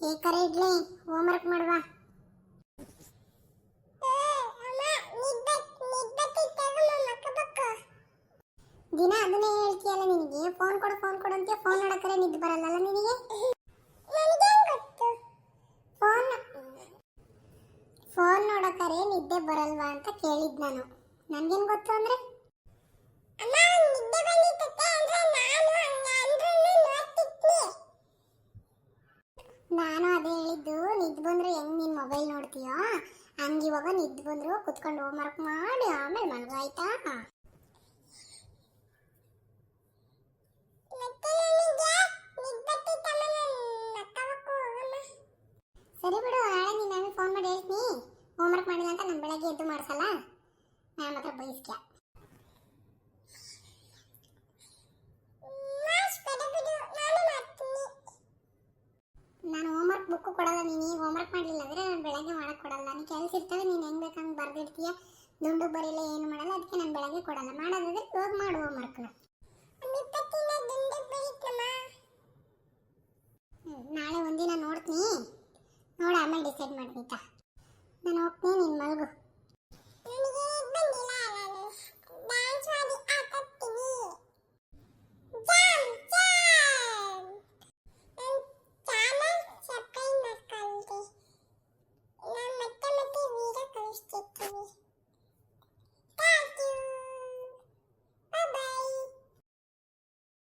ಏ ಕರೆ ಇಡ್ಲಿ ಹೋಮ್ವರ್ಕ್ ಮಾಡುವ. ದಿನ ಅದನ್ನೇ ಹೇಳ್ತೀಯಲ್ಲ ನಿನಗೆ? ಫೋನ್ ಕೊಡು ಫೋನ್ ಕೊಡು ಅಂತ ಫೋನ್ ನೋಡಕರೆ ನಿದ್ದೆ ಬರಲ್ಲಲ್ಲ ನಿನಗೆ? ಫೋನ್ ಫೋನ್ ನೋಡಕರೆ ನಿದ್ದೆ ಬರಲ್ವಾ ಅಂತ ಕೇಳಿದ್ ನಾನು. ನನ್ಗೇನ್ ಗೊತ್ತು ಅಂದ್ರೆ? ನಾನು ಅದೇ ಹೇಳಿದ್ದು, ನಿದ್ದೆ ಬಂದ್ರೆ ಹೆಂಗ್ ನೀನ್ ಮೊಬೈಲ್ ನೋಡ್ತೀಯೋ? ಹಂಗ ಇವಾಗ ನಿದ್ದೆ ಬಂದ್ರು ಕುತ್ಕೊಂಡು ಹೋಮ್ವರ್ಕ್ ಮಾಡಿ ಆಮೇಲೆ ಮಲಗಾಯ್ತಾ ಸರಿ ಬಿಡು, ನಾಳೆ ನೀನು ಫೋನ್ ಮಾಡಿ ಹೇಳ್ತೀನಿ. ಹೋಮ್ವರ್ಕ್ ಮಾಡಿಲ್ಲ ಅಂತ ನಮ್ಮ ಬೆಳಗ್ಗೆ ಎದ್ದು ಮಾಡ್ಸಲ್ಲ? ನಾನು ಮಾತ್ರ ಬೈಸ್ಕ್ಯಾ ನಾನು ಹೋಮ್ವರ್ಕ್ ಬುಕ್ ಕೊಡಲ್ಲ ನೀನು ಈಗ ಹೋಮ್ವರ್ಕ್ ಮಾಡಲಿಲ್ಲ ಅಂದರೆ ನಾನು ಬೆಳಗ್ಗೆ ಮಾಡಕ್ಕೆ ಕೊಡಲ್ಲ. ನೀನು ಕೆಲಸ ಇರ್ತವೆ ನೀನು ಹೆಂಗೆ ಬೇಕಂಗೆ ಬರ್ದಿರ್ತೀಯ. ದುಂಡು ಬರೀಲ್ಲ ಏನು ಮಾಡಲ್ಲ ಅದಕ್ಕೆ ನಾನು ಬೆಳಗ್ಗೆ ಕೊಡಲ್ಲ. ಮಾಡೋದಾದ್ರೆ ಇವಾಗ ಮಾಡು ಹೋಮ್ವರ್ಕ್ನ ನಾಳೆ ಒಂದಿನ ನೋಡ್ತೀನಿ. ನೋಡಿ ಆಮೇಲೆ ಡಿಸೈಡ್ ಮಾಡ್ತೀತ ನಾನು ಹೋಗ್ತೀನಿ ನಿನ್ನ ಮಲ್ಗು. рецептами.